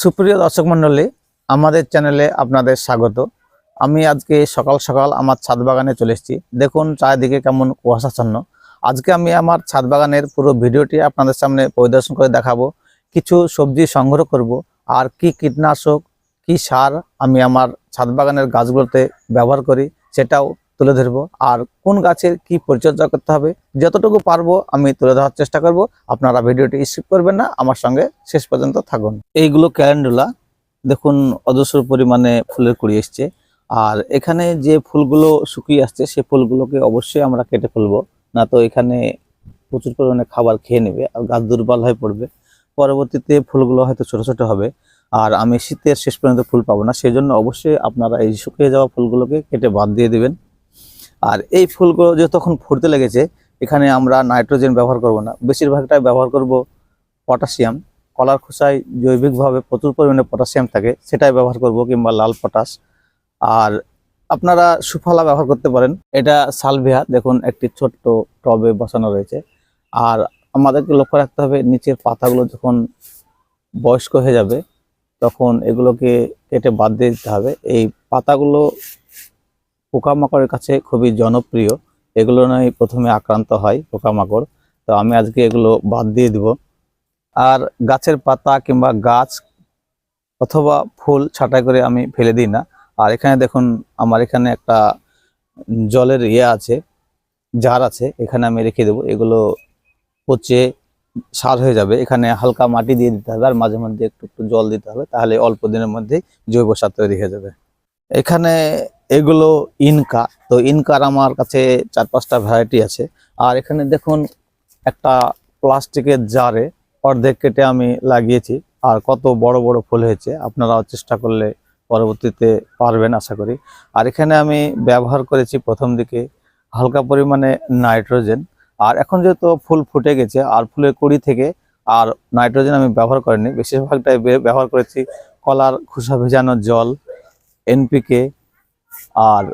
সুপ্রিয় দর্শক মণ্ডলী, আমাদের চ্যানেলে আপনাদের স্বাগত। আমি আজকে সকাল সকাল আমার ছাদ বাগানে চলে এসেছি। দেখুন, চারিদিকে কেমন কুয়াশাচ্ছন্ন। আজকে আমি আমার ছাদ বাগানের পুরো ভিডিওটি আপনাদের সামনে পরিদর্শন করে দেখাবো। কিছু সবজি সংগ্রহ করব আর কি কীটনাশক, কি সার আমি আমার ছাদ বাগানের গাছগুলোতে ব্যবহার করি, সেটাও তুলে ধরবো। আর কোন গাছের কি পরিচর্যা করতে হবে, যতটুকু পারব আমি তুলে ধরার চেষ্টা করব। আপনারা ভিডিওটি স্কিপ করবেন না, আমার সঙ্গে শেষ পর্যন্ত থাকুন। এইগুলো ক্যালেন্ডুলা দেখুন অজস্র পরিমাণে ফুলের কুড়ি এসছে। আর এখানে যে ফুলগুলো শুকিয়ে আসছে, সে ফুলগুলোকে অবশ্যই আমরা কেটে ফেলব, না তো এখানে প্রচুর পরিমাণে খাবার খেয়ে নেবে আর গাছ দুর্বল হয়ে পড়বে। পরবর্তীতে ফুলগুলো হয়তো ছোট ছোট হবে। আর আমি শীতের শেষ পর্যন্ত ফুল পাবো না সেই জন্য অবশ্যই আপনারা এই শুকিয়ে যাওয়া ফুলগুলোকে কেটে বাদ দিয়ে দিবেন। আর এই ফুলগুলো যতক্ষণ ফুটতে লেগেছে, এখানে আমরা নাইট্রোজেন ব্যবহার করব না। বেশিরভাগটাই ব্যবহার করব পটাশিয়াম। কলার খোসায় জৈবিকভাবে প্রচুর পরিমাণে পটাশিয়াম থাকে, সেটাই ব্যবহার করব কিংবা লাল পটাশ। আর আপনারা সুফলা ব্যবহার করতে পারেন। এটা সালভিয়া, দেখুন, একটি ছোট্ট টবে বসানো রয়েছে। আর আমাদেরকে লক্ষ্য রাখতে হবে, নিচের পাতাগুলো যখন বয়স্ক হয়ে যাবে, তখন এগুলোকে কেটে বাদ দিয়ে দিতে হবে। এই পাতাগুলো পোকামাকড়ের কাছে খুবই জনপ্রিয়। এগুলো নয় প্রথমে আক্রান্ত হয় পোকামাকড়। তো আমি আজকে এগুলো বাদ দিয়ে দিব। আর গাছের পাতা কিংবা গাছ অথবা ফুল ছাঁটাই করে আমি ফেলে দিই না। আর এখানে দেখুন, আমার এখানে একটা জলের ইয়ে আছে, জার আছে, এখানে আমি রেখে দেবো। এগুলো পচে সার হয়ে যাবে। এখানে হালকা মাটি দিয়ে দিতে হবে আর মাঝে মধ্যে একটু একটু জল দিতে হবে। তাহলে অল্প দিনের মধ্যেই জৈব সার তৈরি হয়ে যাবে। এখানে এগুলো ইনকা। তো ইনকার আমার কাছে চার পাঁচটা ভ্যারাইটি আছে। আর এখানে দেখুন, একটা প্লাস্টিকের জারে অর্ধেক কেটে আমি লাগিয়েছি। আর কত বড় বড় ফুল হয়েছে, আপনারাও চেষ্টা করলে পরবর্তীতে পারবেন, আশা করি। আর এখানে আমি ব্যবহার করেছি প্রথম দিকে হালকা পরিমাণে নাইট্রোজেন। আর এখন যেহেতু ফুল ফুটে গেছে, আর ফুলের কুড়ি থেকে আর নাইট্রোজেন আমি ব্যবহার করিনি, বেশিরভাগটাই ব্যবহার করেছি কলার খোসা ভেজানো জল এনপিকে আর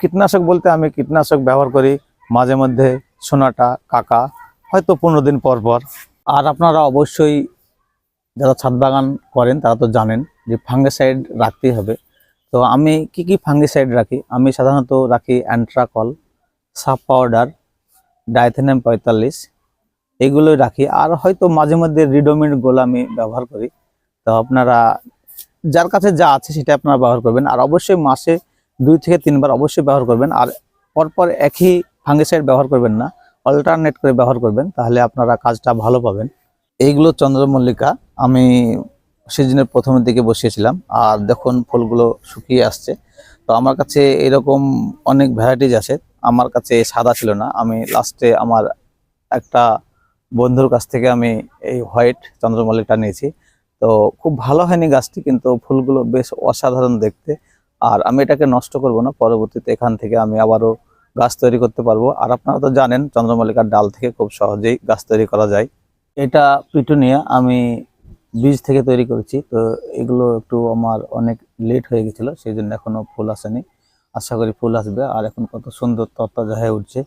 কীটনাশক বলতে আমি কীটনাশক ব্যবহার করি। মাঝে মধ্যে সোনাটা, কাকা, হয়তো পনেরো দিন পর পর। আর আপনারা অবশ্যই যারা ছাদ বাগান করেন, তারা তো জানেন যে ফাঙ্গিসাইড রাখতেই হবে। তো আমি কি কি ফাঙ্গিসাইড রাখি? আমি সাধারণত রাখি অ্যান্ট্রাকল সাপ পাউডার, ডাইথেনাম পঁয়তাল্লিশ, এগুলোই রাখি। আর হয়তো মাঝে মধ্যে রিডোমিন গোল আমি ব্যবহার করি। তো আপনারা, যার কাছে যা আছে সেটা আপনারা ব্যবহার করবেন। আর অবশ্যই মাসে দুই থেকে তিনবার অবশ্যই ব্যবহার করবেন। আর পরপর একই ফাঙ্গিসাইড ব্যবহার করবেন না অল্টারনেট করে ব্যবহার করবেন, তাহলে আপনারা কাজটা ভালো পাবেন। এইগুলো চন্দ্রমল্লিকা আমি সিজনের প্রথমের দিকে বসিয়েছিলাম, আর দেখুন ফুলগুলো শুকিয়ে আসছে। তো আমার কাছে এরকম অনেক ভ্যারাইটিজ আছে, আমার কাছে সাদা ছিল না। আমি লাস্টে আমার একটা বন্ধুর কাছ থেকে আমি এই হোয়াইট চন্দ্রমল্লিকা নিয়েছি। তো খুব ভালো হয়নি গাছটি, কিন্তু ফুলগুলো বেশ অসাধারণ দেখতে। আর আমি এটাকে নষ্ট করব না, পরবর্তীতে এখান থেকে আমি আবারও গাছ তৈরি করতে পারব। আর আপনারা তো জানেন, চন্দ্রমল্লিকার ডাল থেকে খুব সহজেই গাছ তৈরি করা যায়। এটা পিটুনিয়া, আমি বীজ থেকে তৈরি করেছি, তো এগুলো একটু আমার অনেক লেট হয়ে গেছিল সেই জন্য এখনও ফুল আসেনি। আশা করি ফুল আসবে, আর এখন কত সুন্দর তরতাজা হয়ে উঠছে।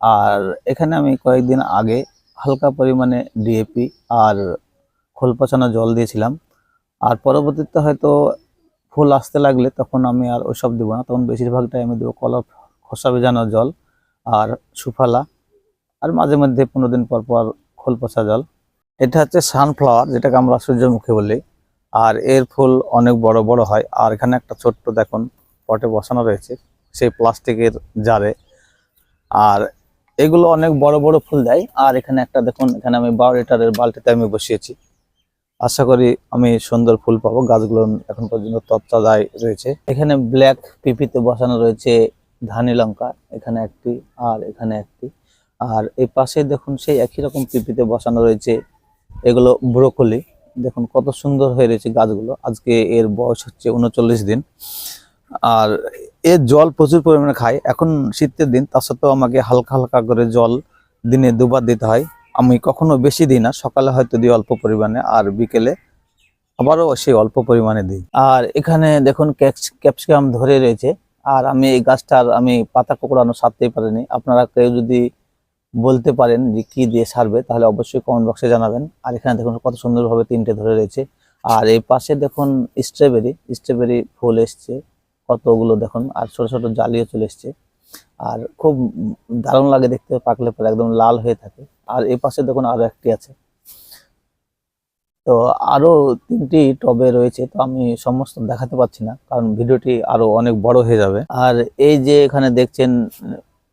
আর এখানে আমি কয়েকদিন আগে হালকা পরিমাণে ডিএপি আর খোল পচানো জল দিয়েছিলাম। আর পরবর্তীতে হয়তো ফুল আসতে লাগলে তখন আমি আর ওইসব দেবো না। তখন বেশিরভাগটাই আমি দেবো কলা খোসা ভেজানো জল আর সুফালা আর মাঝে মধ্যে পনেরো দিন পর পর খোল পচা জল। এটা হচ্ছে সানফ্লাওয়ার যেটাকে আমরা সূর্যমুখী বলি। আর এর ফুল অনেক বড় বড় হয়। আর এখানে একটা ছোট্ট দেখুন, পটে বসানো রয়েছে, সেই প্লাস্টিকের জারে। আর এগুলো অনেক বড় বড় ফুল দেয়। আর এখানে একটা দেখুন, এখানে আমি বারো লিটারের বালতিতে আমি বসিয়েছি। আশা করি আমি সুন্দর ফুল পাবো। গাছগুলো এখন পর্যন্ত তত্ত্বাদায় রয়েছে। এখানে ব্ল্যাক পিপিতে বসানো রয়েছে ধানি লঙ্কা, এখানে একটি আর এখানে একটি। আর এই পাশে দেখুন সেই একই রকম পিপিতে বসানো রয়েছে এগুলো ব্রোকলি। দেখুন কত সুন্দর হয়ে রয়েছে গাছগুলো। আজকে এর বয়স হচ্ছে উনচল্লিশ দিন। আর এর জল প্রচুর পরিমাণে খায়। এখন শীতের দিন তার সত্ত্বেও আমাকে হালকা হালকা করে জল দিনে দুবার দিতে হয়। আমি কখনো বেশি দিই না, সকালে হয়তো দিই অল্প পরিমাণে আর বিকেলে আবারও সেই অল্প পরিমাণে দিই। আর এখানে দেখুন ক্যাপস- ক্যাপসিকাম ধরে রয়েছে। আর আমি এই গাছটার, আমি পাতা কোকড়ানো সারতেই পারিনি। আপনারা কেউ যদি বলতে পারেন যে কী দিয়ে সারবে, তাহলে অবশ্যই কমেন্ট বক্সে জানাবেন। আর এখানে দেখুন কত সুন্দরভাবে তিনটে ধরে রয়েছে। আর এই পাশে দেখুন স্ট্রবেরি স্ট্রবেরি ফুল এসছে, কতগুলো দেখুন। আর ছোট ছোট জালিও চলে এসছে। আর খুব দারুণ লাগে দেখতে, পাকলে পরে একদম লাল হয়ে থাকে। আর এই পাশে দেখুন আরও একটি আছে। তো আরও তিনটি টবে রয়েছে, তো আমি সমস্ত দেখাতে পারছি না, কারণ ভিডিওটি আরও অনেক বড় হয়ে যাবে। আর এই যে এখানে দেখছেন,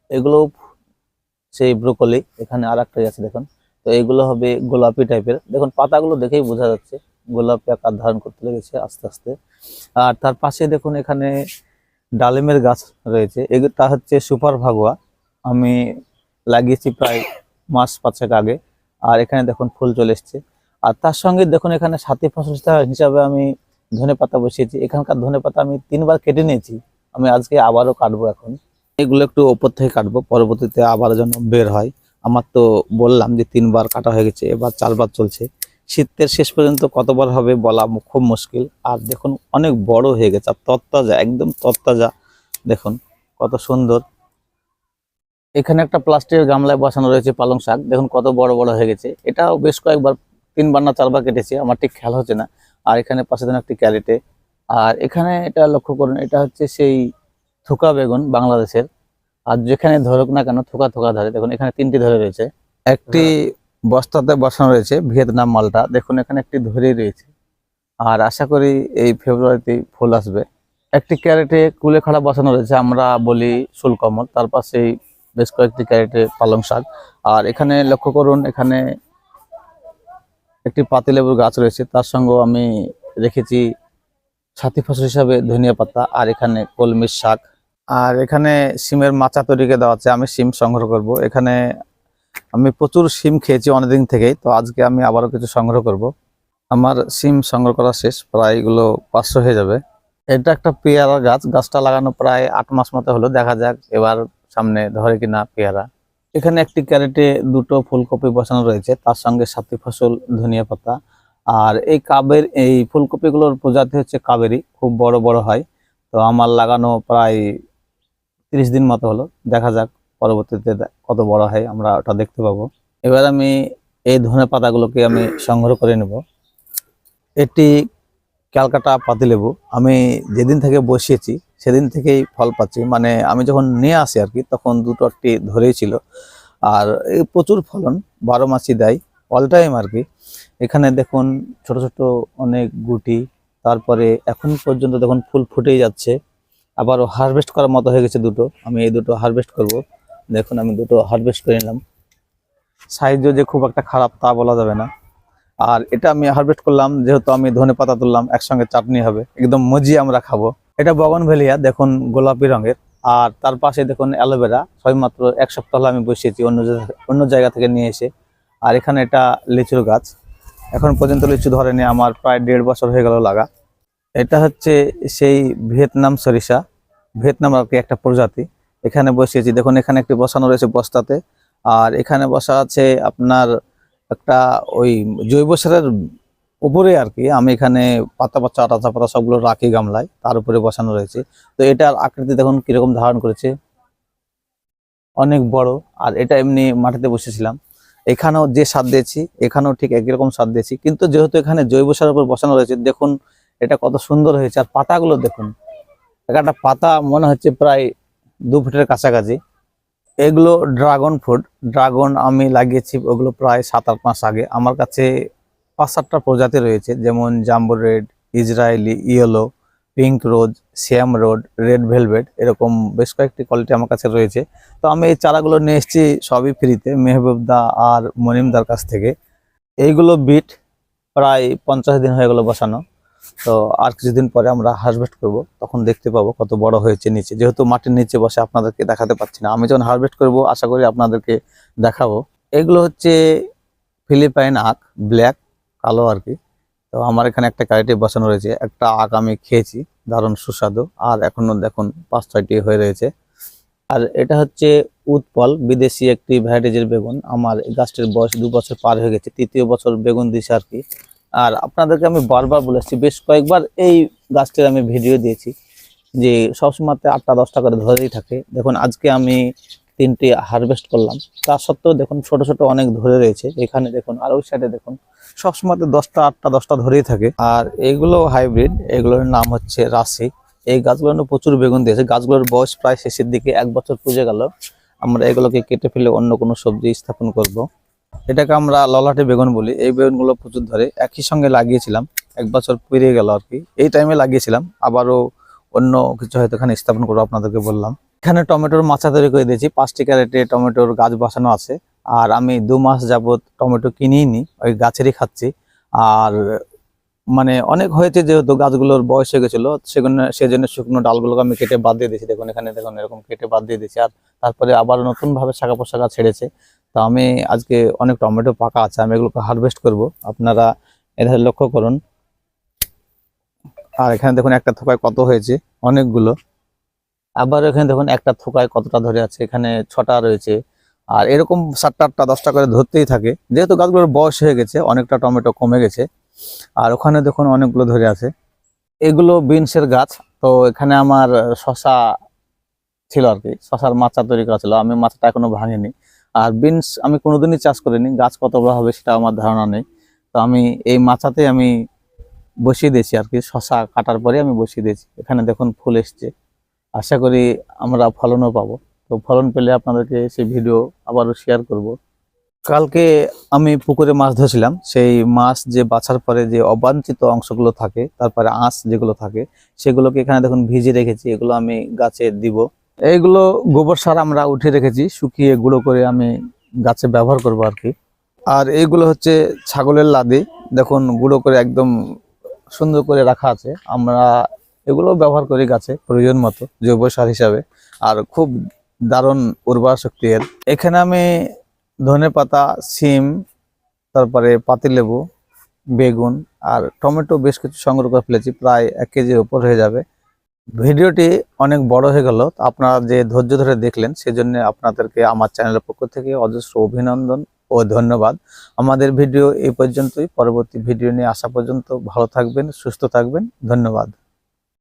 এগুলো সেই ব্রোকলি, এখানে আর একটা আছে দেখুন। তো এগুলো হবে গোলাপি টাইপের দেখুন, পাতাগুলো দেখেই বোঝা যাচ্ছে, গোলাপি আকার ধারণ করতে লেগেছে আস্তে আস্তে। আর তার পাশে দেখুন এখানে ডালিমের গাছ রয়েছে। এটা হচ্ছে সুপার ভাগুয়া। আমি লাগিয়েছি প্রায় মাস পাঁচেক আগে। আর এখানে দেখুন ফুল চলে এসছে। আর তার সঙ্গে দেখুন এখানে সাথী ফসল হিসাবে আমি ধনে পাতা বসিয়েছি। এখানকার ধনে পাতা আমি তিনবার কেটে নিয়েছি। আমি আজকে আবারও কাটবো এখন। এগুলো একটু ওপর থেকে কাটবো। পরবর্তীতে আবার যেন বের হয়। আমার তো বললাম যে তিনবার কাটা হয়ে গেছে। এবার চারবার চলছে। শীতের শেষ পর্যন্ত কতবার হবে বলা খুব মুশকিল। আর দেখুন, অনেক বড় হয়ে গেছে, আর তত্তাজা একদম তত্তাজা দেখুন, কত সুন্দর। এখানে একটা প্লাস্টিকের গামলায় বসানো রয়েছে পালং শাক। দেখুন, কত বড় বড় হয়ে গেছে। এটাও বেশ কয়েকবার, তিনবার না চারবার কেটেছে, আমার ঠিক খেয়াল হচ্ছে না। আর এখানে পাশে দেন একটি ক্যারেটে। আর এখানে এটা লক্ষ্য করুন, এটা হচ্ছে সেই থোকা বেগুন বাংলাদেশের। আর যেখানে ধরুক না কেন, থোকা থোকা ধরে। দেখুন, এখানে তিনটি ধরে রয়েছে। একটি বস্তাতে বসানো রয়েছে ভিয়েতনাম মালটা। দেখুন, এখানে একটি ধরেই রয়েছে। আর আশা করি এই ফেব্রুয়ারিতে ফুল আসবে। একটি ক্যারেটে কুলেখাড়া বসানো রয়েছে, আমরা বলি শুলকমল তার পাশেই বেশ কয়েকটি ক্যারেটে পালং শাক। আর এখানে লক্ষ্য করুন, এখানে একটি পাতিলেবুর গাছ রয়েছে। তার সঙ্গেও আমি রেখেছি ছাতি ফসল হিসাবে ধনিয়া পাতা আর এখানে কলমির শাক। আর এখানে সিমের মাচা তৈরিকে দেওয়া আছে, আমি সিম সংগ্রহ করব। এখানে আমি প্রচুর সিম খেয়েছি অনেকদিন থেকেই, তো আজকে আমি আবারও কিছু সংগ্রহ করব। আমার সিম সংগ্রহ করা শেষ, প্রায় এগুলো পাঁচশো হয়ে যাবে। এটা একটা পেয়ারা গাছ, গাছটা লাগানো প্রায় আট মাস মতো হলো, দেখা যাক এবার সামনে ধরে কিনা পেয়ারা। এখানে একটি ক্যারেটে দুটো ফুলকপি বসানো রয়েছে, তার সঙ্গে সাথী ফসল, ধনিয়া পাতা। আর এই কাবের, এই ফুলকপিগুলোর প্রজাতি হচ্ছে কাবেরি, খুব বড় বড় হয়। তো আমার লাগানো প্রায় তিরিশ দিন মতো হলো, দেখা যাক পরবর্তীতে কত বড় হয় আমরা ওটা দেখতে পাবো। এবার আমি এই ধনে পাতাগুলোকে আমি সংগ্রহ করে নেব। এটি ক্যালকাটা পাতিলেবু। আমি যেদিন থেকে বসিয়েছি, সেদিন থেকেই ফল পাচ্ছি। মানে আমি যখন নিয়ে আসি আর কি, তখন দুটো একটি ধরেই ছিল। আর এই প্রচুর ফলন, বারো মাসই দেয় অল টাইম আর কি। এখানে দেখুন ছোট ছোট অনেক গুটি, তারপরে এখন পর্যন্ত দেখুন ফুল ফুটেই যাচ্ছে। আবারও হারভেস্ট করার মতো হয়ে গেছে দুটো। আমি এই দুটো হারভেস্ট করব। দেখুন, আমি দুটো হারভেস্ট করে নিলাম। সাইজও যে খুব একটা খারাপ তা বলা যাবে না। আর এটা আমি হারভেস্ট করলাম, যেহেতু আমি ধনে পাতা তুললাম, একসঙ্গে চাটনি হবে। একদম মজিয়ে আমরা খাব। এটা বগন ভেলিয়া, দেখুন, গোলাপি রঙের। আর তার পাশে দেখুন অ্যালোভেরা সবেমাত্র এক সপ্তাহ আমি বসিয়েছি, অন্য অন্য জায়গা থেকে নিয়ে এসে। আর এখানে এটা লিচুর গাছ। এখন পর্যন্ত লিচু ধরেনি, আমার প্রায় দেড় বছর হয়ে গেল লাগা। এটা হচ্ছে সেই ভিয়েতনাম সরিষা। ভিয়েতনাম আর কি একটা প্রজাতি। এখানে বসিয়েছি দেখুন, এখানে একটি বসানো রয়েছে বস্তাতে। আর এখানে বসা আছে আপনার একটা ওই জৈব সারের উপরে আর কি। আমি এখানে পাতা পাতা টাতা পাতা সবগুলো রাখি গামলায়, তার উপরে বসানো রয়েছে। তো এটার আকৃতি দেখুন, কীরকম ধারণ করেছে। অনেক বড়, আর এটা এমনি মাটিতে বসেছিলাম। এখানেও যে স্বাদ দিয়েছি, এখানেও ঠিক একই রকম দিয়েছি। কিন্তু যেহেতু এখানে জৈব সারের উপর বসানো রয়েছে, দেখুন, এটা কত সুন্দর হয়েছে। আর পাতাগুলো দেখুন, একটা পাতা মনে হচ্ছে প্রায় দু ফুটের কাছাকাছি। এগুলো ড্রাগন ফ্রুট ড্রাগন আমি লাগিয়েছি ওগুলো প্রায় সাত আট মাস আগে। আমার কাছে পাঁচ সাতটা প্রজাতি রয়েছে, যেমন jumbo red, Israeli yellow pink rose শ্যাম রোড রেড ভেলভেট এরকম বেশ কয়েকটি কোয়ালিটি আমার কাছে রয়েছে। তো আমি এই চারাগুলো নিয়ে এসেছি সবই ফ্রিতে মেহবুবদা আর মনিমদার কাছ থেকে। এইগুলো বিট প্রায় পঞ্চাশ দিন হয়ে গেলো বসানো। তো আর কিছুদিন পরে আমরা হারভেস্ট করব, তখন দেখতে পাবো কত বড় হয়েছে নিচে। যেহেতু মাটির নিচে বসে আপনাদেরকে দেখাতে পাচ্ছি না, আমি যখন হারভেস্ট করব, আশা করি আপনাদেরকে দেখাবো। এগুলো হচ্ছে ফিলিপাইন আখ ব্ল্যাক কালো আর কি। তো আমার এখানে একটা ক্যারেটে বসানো রয়েছে, একটা আখ আমি খেয়েছি, দারুণ সুস্বাদু। আর এখনও দেখুন পাঁচ ছয়টি হয়ে রয়েছে। আর এটা হচ্ছে উৎপল, বিদেশি একটি ভ্যারাইটিজের বেগুন। আমার গাছটির বয়স দু বছর পার হয়ে গেছে, তৃতীয় বছর বেগুন দিছে আর কি। আর আপনাদেরকে আমি বারবার বলেছি বেশ কয়েকবার এই গাছটির আমি ভিডিও দিয়েছি যে সবসময় আটটা দশটা করে ধরেই থাকে। দেখুন, আজকে আমি তিনটি হারভেস্ট করলাম। তা সত্ত্বেও দেখুন, ছোট ছোট অনেক ধরে রয়েছে। এখানে দেখুন, আর ওই সাইডে দেখুন সবসময় তো দশটা, আটটা, দশটা ধরেই থাকে। আর এগুলো হাইব্রিড এগুলোর নাম হচ্ছে রাশি। এই গাছগুলো প্রচুর বেগুন দিয়েছে। গাছগুলোর বয়স প্রায় শেষের দিকে, এক বছর পুজো গেল। আমরা এগুলোকে কেটে ফেলে অন্য কোনো সবজি স্থাপন করব। এটাকে আমরা ললাটে বেগুন বলি। এই বেগুনগুলো প্রচুর ধরে। একই সঙ্গে লাগিয়েছিলাম। এক বছর পেরিয়ে গেল আর কি। এই টাইমে লাগিয়েছিলাম। আবারও অন্য কিছু হয়তো এখানে স্থাপন করব আপনাদেরকে বললাম। এখানে টমেটোর মাচা তৈরি করে দিয়েছি। পাঁচটি ক্যারেটে টমেটোর গাছ বসানো আছে। আর আমি দু মাস যাবত টমেটো কিনেই নি ওই গাছেরই খাচ্ছি। আর মানে অনেক হয়েছে যেহেতু গাছগুলোর বয়স হয়ে গেছিল। সেজন্য সেজন্য শুকনো ডালগুলোকে আমি কেটে বাদ দিয়ে দিয়েছি। দেখুন, এখানে দেখুন, এরকম কেটে বাদ দিয়ে দিয়েছি। আর তারপরে আবার নতুনভাবে শাখা পোশাখা ছেড়েছে। তো আমি আজকে অনেক টমেটো পাকা আছে, আমি এগুলোকে হারভেস্ট করব। আপনারা এধারে লক্ষ্য করুন। আর এখানে দেখুন একটা থোকায় কত হয়েছে, অনেকগুলো। আবার এখানে দেখুন একটা থোকায় কতটা ধরে আছে, এখানে ছটা রয়েছে। আর এরকম সাতটা আটটা দশটা করে ধরতেই থাকে। যেহেতু গাছগুলোর বয়স হয়ে গেছে, অনেকটা টমেটো কমে গেছে। আর ওখানে দেখুন অনেকগুলো ধরে আছে। এগুলো বিনসের গাছ, তো এখানে আমার শশা ছিল আর কি, শশার মাচা তৈরি করা ছিল। আমি মাচাটা এখনও ভাঙিনি। আর বিনস আমি কোনোদিনই চাষ করিনি, গাছ কত বড় হবে সেটা আমার ধারণা নেই। তো আমি এই মাচাতে আমি বসিয়ে দিয়েছি আর কি, শশা কাটার পরে আমি বসিয়ে দিয়েছি। এখানে দেখুন ফুল এসছে। আশা করি আমরা ফলনও পাবো। তো ফলন পেলে আপনাদেরকে সেই ভিডিও আবারও শেয়ার করব। কালকে আমি পুকুরে মাছ ধরছিলাম। সেই মাছ যে বাছার পরে যে অবাঞ্ছিত অংশগুলো থাকে, তারপরে আঁশ যেগুলো থাকে, সেগুলোকে এখানে দেখুন ভিজে রেখেছি। এগুলো আমি গাছে দিব। এইগুলো গোবর সার আমরা উঠে রেখেছি, শুকিয়ে গুঁড়ো করে আমি গাছে ব্যবহার করব আর কি। আর এইগুলো হচ্ছে ছাগলের লাদি, দেখুন গুঁড়ো করে একদম সুন্দর করে রাখা আছে। আমরা এগুলো ব্যবহার করি গাছে, প্রয়োজন মতো, জৈব সার হিসাবে। আর খুব দারুণ উর্বর শক্তি এর। এখানে আমি ধনে পাতা, সিম, তারপরে পাতিলেবু, বেগুন আর টমেটো বেশ কিছু সংগ্রহ করে ফেলেছি, প্রায় এক কেজির উপর হয়ে যাবে। ভিডিওটি অনেক বড় হয়ে গেল। আপনারা যে ধৈর্য ধরে দেখলেন, সেজন্য আপনাদেরকে আমার চ্যানেলের পক্ষ থেকে অজস্র অভিনন্দন ও ধন্যবাদ। আমাদের ভিডিও এই পর্যন্তই। পরবর্তী ভিডিও নিয়ে আসা পর্যন্ত ভালো থাকবেন, সুস্থ থাকবেন। ধন্যবাদ।